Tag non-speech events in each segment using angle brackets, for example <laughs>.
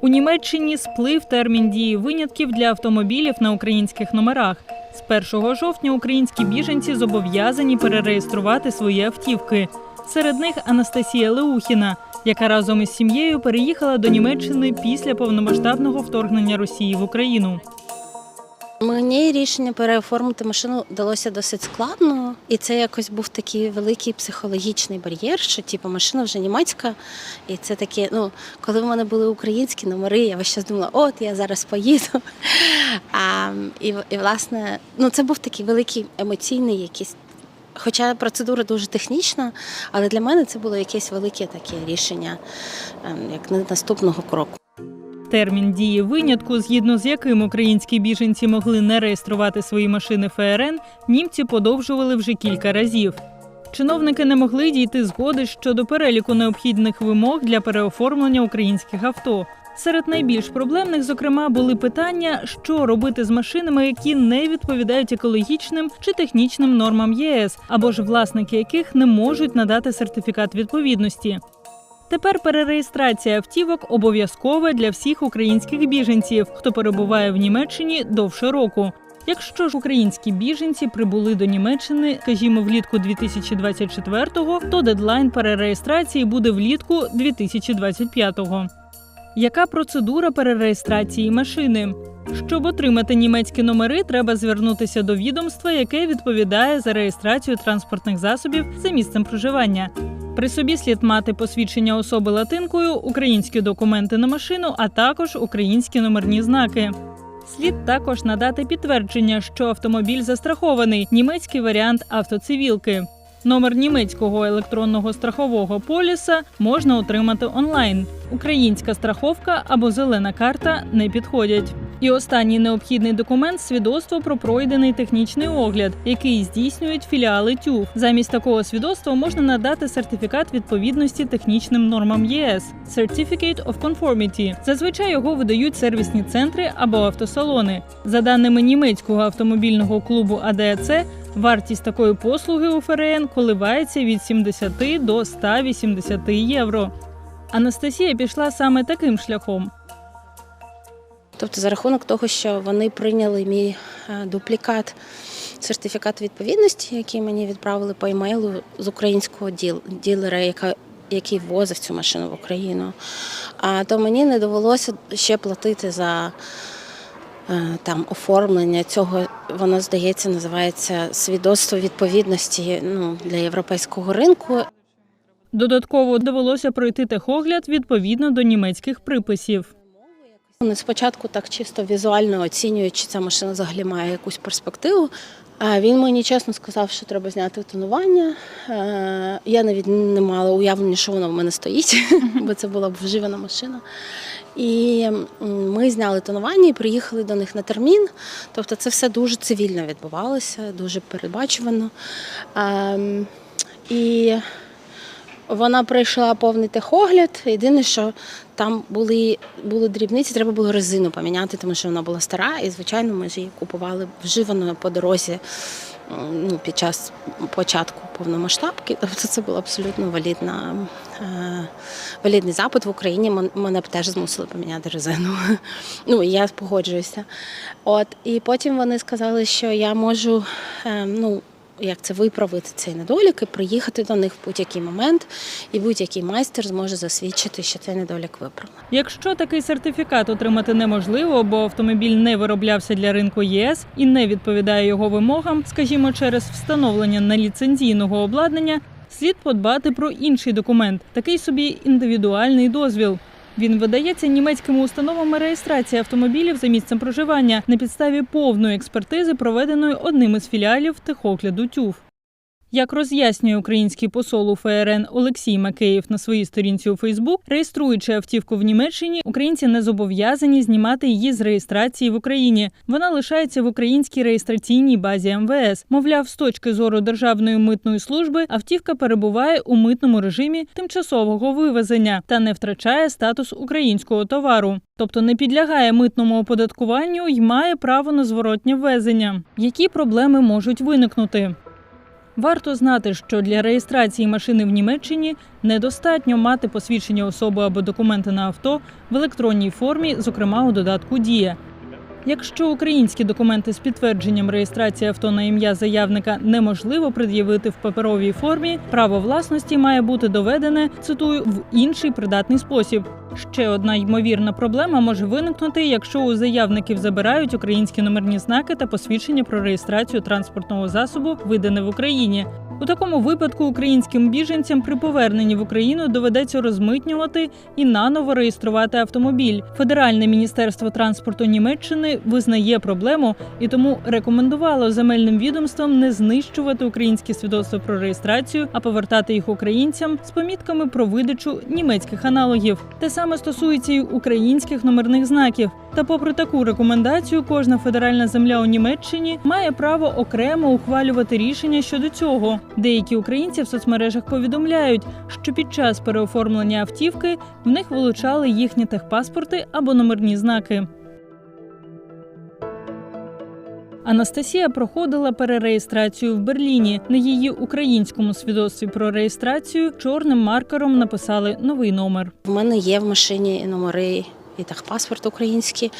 У Німеччині сплив термін дії винятків для автомобілів на українських номерах. З 1 жовтня українські біженці зобов'язані перереєструвати свої автівки. Серед них Анастасія Леухіна, яка разом із сім'єю переїхала до Німеччини після повномасштабного вторгнення Росії в Україну. Мені рішення переоформити машину далося досить складно, і це якось був такий великий психологічний бар'єр, що типу машина вже німецька, і це таке. Ну, коли в мене були українські номери, я весь час думала, от я зараз поїду. <laughs> А, і, і власне, ну це був такий великий емоційний якийсь. Хоча процедура дуже технічна, але для мене це було якесь велике таке рішення, ем, як на- наступного кроку. Термін дії винятку, згідно з яким українські біженці могли не реєструвати свої машини ФРН, німці подовжували вже кілька разів. Чиновники не могли дійти згоди щодо переліку необхідних вимог для переоформлення українських авто. Серед найбільш проблемних, зокрема, були питання, що робити з машинами, які не відповідають екологічним чи технічним нормам ЄС, або ж власники яких не можуть надати сертифікат відповідності. Тепер перереєстрація автівок обов'язкова для всіх українських біженців, хто перебуває в Німеччині довше року. Якщо ж українські біженці прибули до Німеччини, скажімо, влітку 2024-го, то дедлайн перереєстрації буде влітку 2025-го. Яка процедура перереєстрації машини? Щоб отримати німецькі номери, треба звернутися до відомства, яке відповідає за реєстрацію транспортних засобів за місцем проживання. При собі слід мати посвідчення особи латинкою, українські документи на машину, а також українські номерні знаки. Слід також надати підтвердження, що автомобіль застрахований, німецький варіант автоцивілки. Номер німецького електронного страхового поліса можна отримати онлайн. Українська страховка або зелена карта не підходять. І останній необхідний документ свідоцтво про пройдений технічний огляд, який здійснюють філіали ТЮФ. Замість такого свідоцтва можна надати сертифікат відповідності технічним нормам ЄС Certificate of Conformity. Зазвичай його видають сервісні центри або автосалони. За даними німецького автомобільного клубу АДАЦ, Вартість такої послуги у ФРН коливається від 70 до 180 євро. Анастасія пішла саме таким шляхом. Тобто, за рахунок того, що вони прийняли мій е, дуплікат сертифікат відповідності, який мені відправили по емейлу з українського ділера, яка, який ввозив цю машину в Україну, а то мені не довелося ще платити за е, там оформлення цього. Воно здається, називається свідоцтво відповідності ну, для європейського ринку. Додатково довелося пройти техогляд відповідно до німецьких приписів. Вони спочатку так чисто візуально оцінюють, чи ця машина взагалі має якусь перспективу. А він мені чесно сказав, що треба зняти тонування. Е, Я навіть не мала уявлення, що воно в мене стоїть, <laughs> бо це була б вживана машина. І ми зняли тонування і приїхали до них на термін. Тобто це все дуже цивільно відбувалося, дуже передбачувано. Ем, І вона пройшла повний техогляд. Єдине, що там були, були дрібниці, треба було резину поміняти, тому що вона була стара. І, звичайно, ми ж її купували вживаною по дорозі ну, під час початку повномасштабки. Тобто це був абсолютно валідна, е, валідний запит в Україні. Мен- Мене б теж змусили поміняти резину. <laughs> Ну, я погоджуюся. От, і потім вони сказали, що я можу. е, ну, як це виправити цей недолік і приїхати до них в будь-який момент, і будь-який майстер зможе засвідчити, що цей недолік виправлений. Якщо такий сертифікат отримати неможливо, бо автомобіль не вироблявся для ринку ЄС і не відповідає його вимогам, скажімо, через встановлення неліцензійного обладнання, слід подбати про інший документ, такий собі індивідуальний дозвіл. Він видається німецькими установами реєстрації автомобілів за місцем проживання на підставі повної експертизи, проведеної одним із філіалів техогляду ТЮФ. Як роз'яснює український посол у ФРН Олексій Макеєв на своїй сторінці у Фейсбук, реєструючи автівку в Німеччині, українці не зобов'язані знімати її з реєстрації в Україні. Вона лишається в українській реєстраційній базі МВС. Мовляв, з точки зору Державної митної служби автівка перебуває у митному режимі тимчасового вивезення та не втрачає статус українського товару, тобто не підлягає митному оподаткуванню і має право на зворотнє ввезення. Які проблеми можуть виникнути? Варто знати, що для реєстрації машини в Німеччині недостатньо мати посвідчення особи або документи на авто в електронній формі, зокрема у додатку Дія. Якщо українські документи з підтвердженням реєстрації авто на ім'я заявника неможливо пред'явити в паперовій формі, право власності має бути доведене, цитую, в інший придатний спосіб. Ще одна ймовірна проблема може виникнути, якщо у заявників забирають українські номерні знаки та посвідчення про реєстрацію транспортного засобу, видане в Україні. У такому випадку українським біженцям при поверненні в Україну доведеться розмитнювати і наново реєструвати автомобіль. Федеральне міністерство транспорту Німеччини визнає проблему і тому рекомендувало земельним відомствам не знищувати українські свідоцтва про реєстрацію, а повертати їх українцям з помітками про видачу німецьких аналогів. Те саме стосується й українських номерних знаків. Та, попри таку рекомендацію, кожна федеральна земля у Німеччині має право окремо ухвалювати рішення щодо цього. Деякі українці в соцмережах повідомляють, що під час переоформлення автівки в них вилучали їхні техпаспорти або номерні знаки. Анастасія проходила перереєстрацію в Берліні. На її українському свідоцтві про реєстрацію чорним маркером написали новий номер. В мене є в машині номери. І техпаспорт український.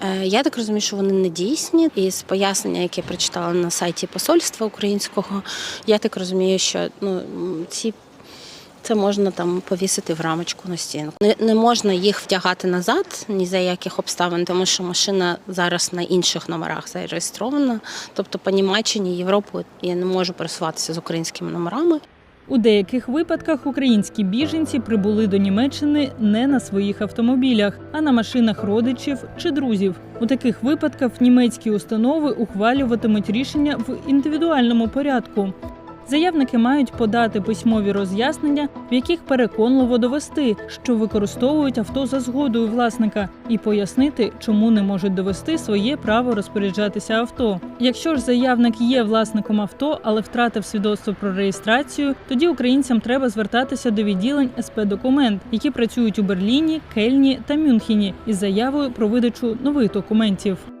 Е, Я так розумію, що вони не дійсні. І з пояснення, яке я прочитала на сайті посольства українського, я так розумію, що ну ці. Це можна там повісити в рамочку на стіну. Не, не можна їх втягати назад ні за яких обставин, тому що машина зараз на інших номерах зареєстрована. Тобто по Німеччині, Європу я не можу пересуватися з українськими номерами. У деяких випадках українські біженці прибули до Німеччини не на своїх автомобілях, а на машинах родичів чи друзів. У таких випадках німецькі установи ухвалюватимуть рішення в індивідуальному порядку. Заявники мають подати письмові роз'яснення, в яких переконливо довести, що використовують авто за згодою власника, і пояснити, чому не можуть довести своє право розпоряджатися авто. Якщо ж заявник є власником авто, але втратив свідоцтво про реєстрацію, тоді українцям треба звертатися до відділень СП документ, які працюють у Берліні, Кельні та Мюнхені, із заявою про видачу нових документів.